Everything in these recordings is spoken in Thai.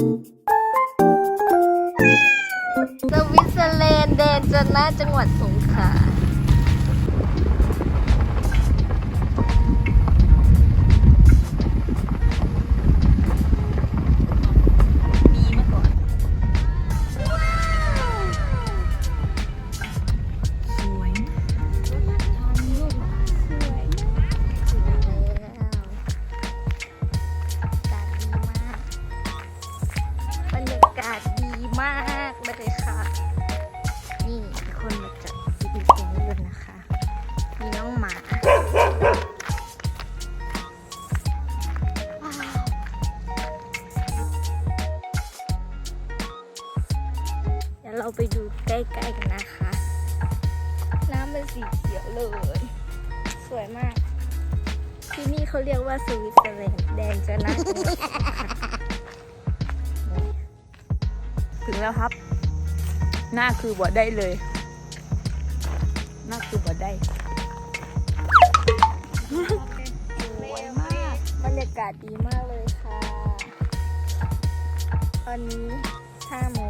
สวิตเซอร์แลนด์แดนจนนะจังหวัดสงขลา ดี๋ยวเราไปดูใกล้ๆกันนะคะ น้ำเป็นสีเขียวเลย สวยมาก ที่นี่เขาเรียกว่าสวิตเซอร์แลนด์แดนจะน่าจังหวัดถึงแล้วครับ หน้าคือบ่ได้เลย หน้าคือบ่ได้สวยมากบรรยากาศดีมากเลยค่ะ ตอนนี้5โมง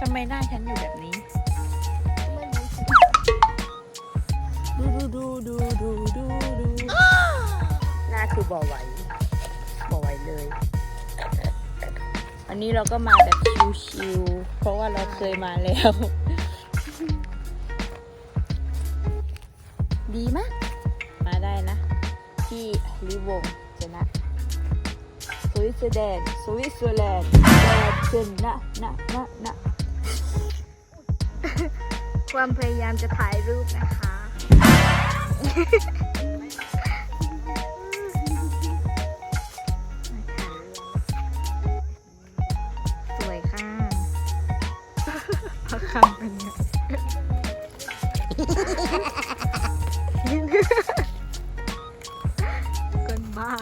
ทำไมหน้าฉันอยู่แบบนี้ ดูดูดูดูดูดูดูหน้าคือบ่ไหวบ่ไหวเลย อันนี้เราก็มาแบบชิวๆเพราะว่าเราเคยมาแล้ว ดีมากมาได้นะ ที่ลิวงชนะสวิตเซอร์แลนด์สวิตเซอร์แลนด์แดนชนะนะนะนะ ความพยายามจะถ่ายรูปนะคะ สวยค่ะพักคำกันเนี่ยคนบ้า